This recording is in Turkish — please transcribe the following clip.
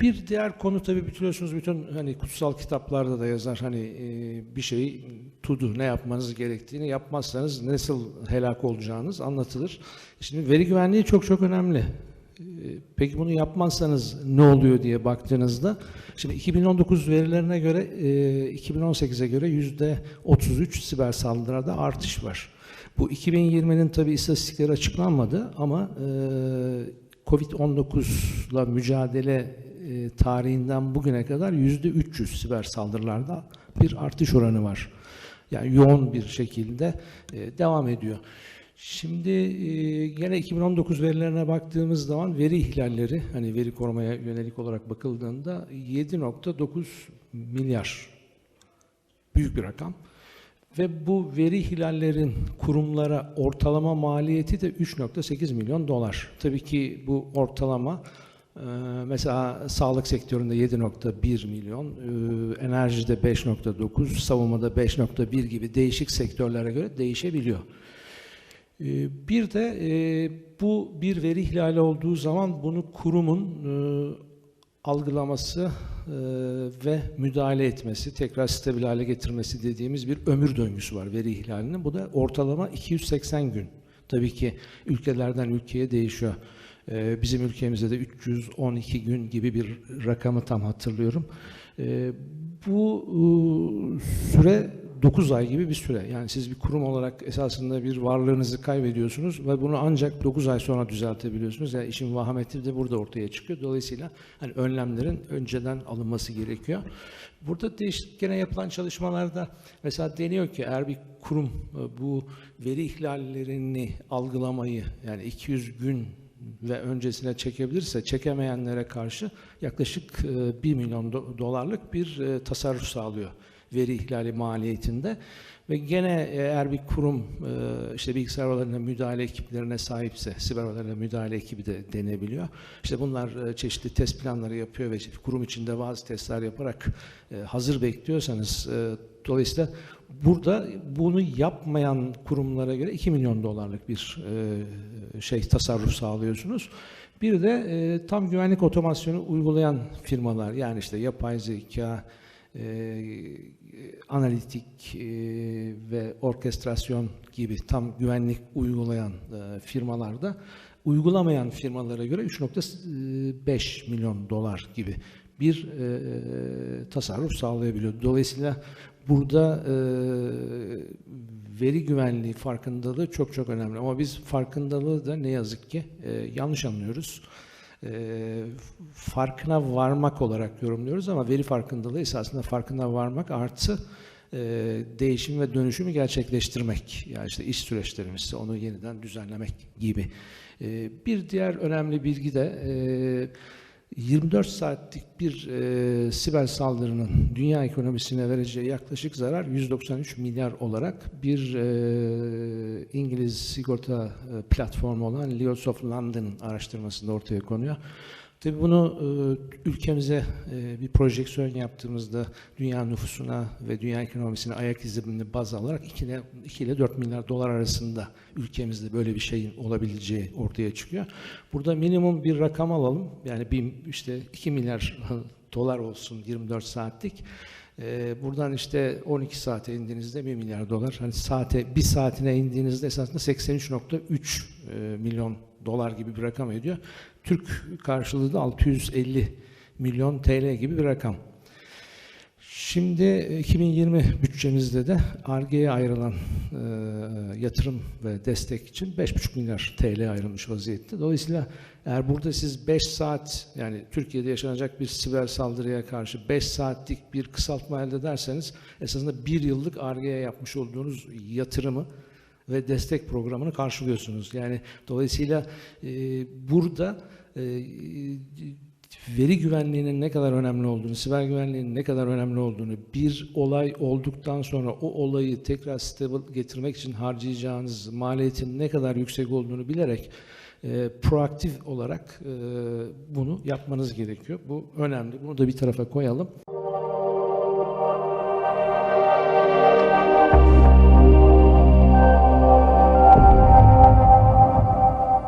bir diğer konu tabii biliyorsunuz bütün hani kutsal kitaplarda da yazar hani e, bir şeyi tudu ne yapmanız gerektiğini yapmazsanız nasıl helak olacağınız anlatılır. Şimdi veri güvenliği çok çok önemli. E, Peki bunu yapmazsanız ne oluyor diye baktığınızda şimdi 2019 verilerine göre e, 2018'e göre yüzde 33 siber saldırılarda artış var. Bu 2020'nin tabii istatistikleri açıklanmadı ama e, Covid-19'la mücadele e, tarihinden bugüne kadar yüzde 300 siber saldırılarda bir artış oranı var. Yani yoğun bir şekilde e, devam ediyor. Şimdi e, gene 2019 verilerine baktığımız zaman veri ihlalleri, hani veri korumaya yönelik olarak bakıldığında 7.9 milyar büyük bir rakam. Ve bu veri ihlallerin kurumlara ortalama maliyeti de 3.8 milyon dolar. Tabii ki bu ortalama mesela sağlık sektöründe 7.1 milyon, e, enerjide 5.9, savunmada 5.1 gibi değişik sektörlere göre değişebiliyor. E, Bir de bu bir veri ihlali olduğu zaman bunu kurumun algılaması ve müdahale etmesi, tekrar stabil hale getirmesi dediğimiz bir ömür döngüsü var veri ihlalinin. Bu da ortalama 280 gün. Tabii ki ülkelerden ülkeye değişiyor. Bizim ülkemizde de 312 gün gibi bir rakamı tam hatırlıyorum. Bu süre 9 ay gibi bir süre. Yani siz bir kurum olarak esasında bir varlığınızı kaybediyorsunuz ve bunu ancak 9 ay sonra düzeltebiliyorsunuz. Yani işin vahameti de burada ortaya çıkıyor. Dolayısıyla hani önlemlerin önceden alınması gerekiyor. Burada değişik gene yapılan çalışmalarda mesela deniyor ki eğer bir kurum bu veri ihlallerini algılamayı yani 200 gün ve öncesine çekebilirse çekemeyenlere karşı yaklaşık 1 milyon dolarlık bir tasarruf sağlıyor veri ihlali maliyetinde ve gene eğer bir kurum işte bilgisayar olaylarına müdahale ekiplerine sahipse siber olaylarına müdahale ekibi de denebiliyor. İşte bunlar çeşitli test planları yapıyor ve kurum içinde bazı testler yaparak hazır bekliyorsanız dolayısıyla burada bunu yapmayan kurumlara göre 2 milyon dolarlık bir şey tasarruf sağlıyorsunuz. Bir de tam güvenlik otomasyonu uygulayan firmalar yani işte yapay zeka, e, analitik e, ve orkestrasyon gibi tam güvenlik uygulayan e, firmalarda uygulamayan firmalara göre 3.5 milyon dolar gibi bir e, tasarruf sağlayabiliyor. Dolayısıyla burada e, veri güvenliği farkındalığı çok çok önemli. Ama biz farkındalığı da ne yazık ki e, yanlış anlıyoruz e, farkına varmak olarak yorumluyoruz ama veri farkındalığı esasında farkına varmak artı e, değişim ve dönüşümü gerçekleştirmek. Yani işte iş süreçlerimiz onu yeniden düzenlemek gibi. E, bir diğer önemli bilgi de e, 24 saatlik bir e, siber saldırının dünya ekonomisine vereceği yaklaşık zarar 193 milyar olarak bir e, İngiliz sigorta e, platformu olan Lloyds of London araştırmasında ortaya konuyor. Tabii bunu e, ülkemize e, bir projeksiyon yaptığımızda dünya nüfusuna ve dünya ekonomisine ayak izini baz alarak 2 ile, 2 ile 4 milyar dolar arasında ülkemizde böyle bir şeyin olabileceği ortaya çıkıyor. Burada minimum bir rakam alalım. Yani bir, işte 2 milyar dolar olsun 24 saatlik. E, buradan işte 12 saate indiğinizde 1 milyar dolar. Hani saate bir saatine indiğinizde esasında 83.3 e, milyon dolar gibi bir rakam ediyor. Türk karşılığı da 650 milyon TL gibi bir rakam. Şimdi 2020 bütçemizde de ARGE'ye ayrılan e, yatırım ve destek için 5,5 milyar TL ayrılmış vaziyette. Dolayısıyla eğer burada siz 5 saat yani Türkiye'de yaşanacak bir siber saldırıya karşı 5 saatlik bir kısaltma elde ederseniz esasında bir yıllık ARGE'ye yapmış olduğunuz yatırımı ve destek programını karşılıyorsunuz. Yani dolayısıyla e, burada e, veri güvenliğinin ne kadar önemli olduğunu, siber güvenliğinin ne kadar önemli olduğunu, bir olay olduktan sonra o olayı tekrar stable getirmek için harcayacağınız maliyetin ne kadar yüksek olduğunu bilerek e, proaktif olarak e, bunu yapmanız gerekiyor. Bu önemli. Bunu da bir tarafa koyalım.